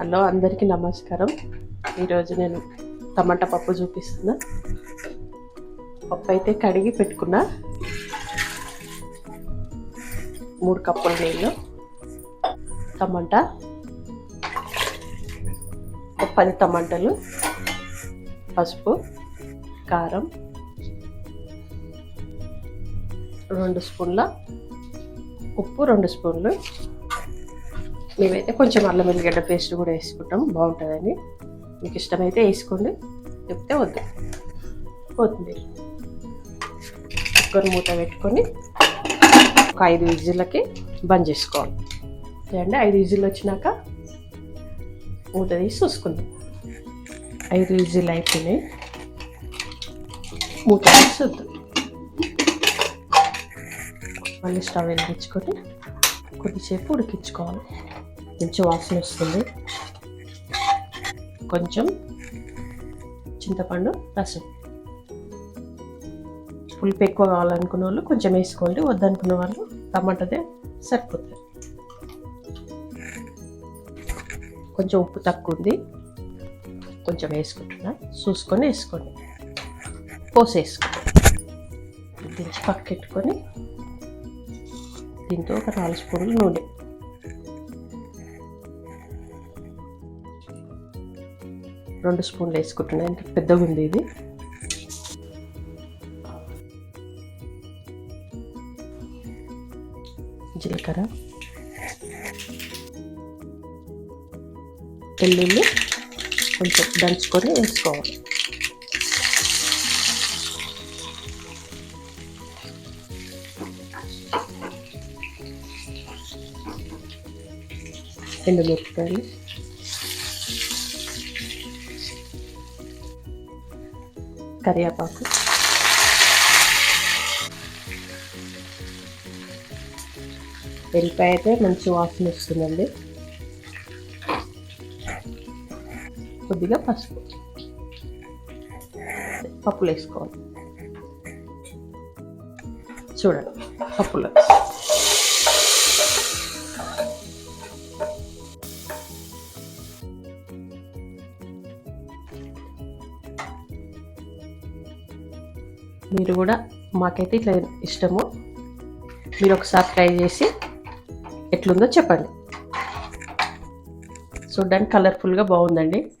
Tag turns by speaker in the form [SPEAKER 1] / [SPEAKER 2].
[SPEAKER 1] Hello అందరికీ నమస్కారం. ఈరోజు నేను టమాటా పప్పు చూపిస్తున్నా. పప్పు అయితే కడిగి పెట్టుకున్నా. మూడు కప్పుల నీళ్ళు. టమాటా. ఒక పది టమాటాలు. పసుపు కారం. రెండు స్పూన్ల ఉప్పు రెండు స్పూన్లు మేమైతే కొంచెం అల్లం వెల్లిగడ్డ పేస్ట్ కూడా వేసుకుంటాం బాగుంటుందని మీకు ఇష్టమైతే వేసుకోండి. చెప్తే వద్దు. పోతుంది. కుక్కర్ మూత పెట్టుకొని ఒక ఐదు విజిల్లకి బంద్ చేసుకోవాలి. చూడండి ఐదు విజిల్ వచ్చినాక మూత తీసి చూసుకుందాం. ఐదు విజిల్ అయిపోయినాయి. మూత తీసి చూద్దాం. మళ్ళీ స్టవ్ వెలిగించుకొని కొద్దిసేపు ఉడికించుకోవాలి. మంచి వాసన వస్తుంది. కొంచెం చింతపండు రసం. పులుపు ఎక్కువ కావాలనుకున్న వాళ్ళు కొంచెం వేసుకోండి. వద్దనుకున్న వాళ్ళు టమాటాదే సరిపోతుంది. కొంచెం ఉప్పు తక్కువ ఉంది. కొంచెం వేసుకుంటున్నా. చూసుకొని వేసుకోండి. పోసి వేసుకోండి దించి పక్కెట్టుకొని దీంతో ఒక నాలుగు స్పూన్లు నూనె. రెండు స్పూన్లు వేసుకుంటున్నాను ఇంకా పెద్దగా ఉంది ఇది? జీలకర్ర. వెల్లుల్లి కొంచెం దంచుకొని వేసుకోవాలి. ఎండు కరివేపాకు. వెల్లిపాయ అయితే మంచి వాసన వస్తుందండి. కొద్దిగా పసుపు. పప్పులు వేసుకోవాలి చూడండి పప్పులు. మీరు కూడా మాకైతే ఇట్లా ఇష్టము మీరు ఒకసారి ట్రై చేసి ఎట్లుందో చెప్పండి. చూడడానికి కలర్ఫుల్గా బాగుందండి.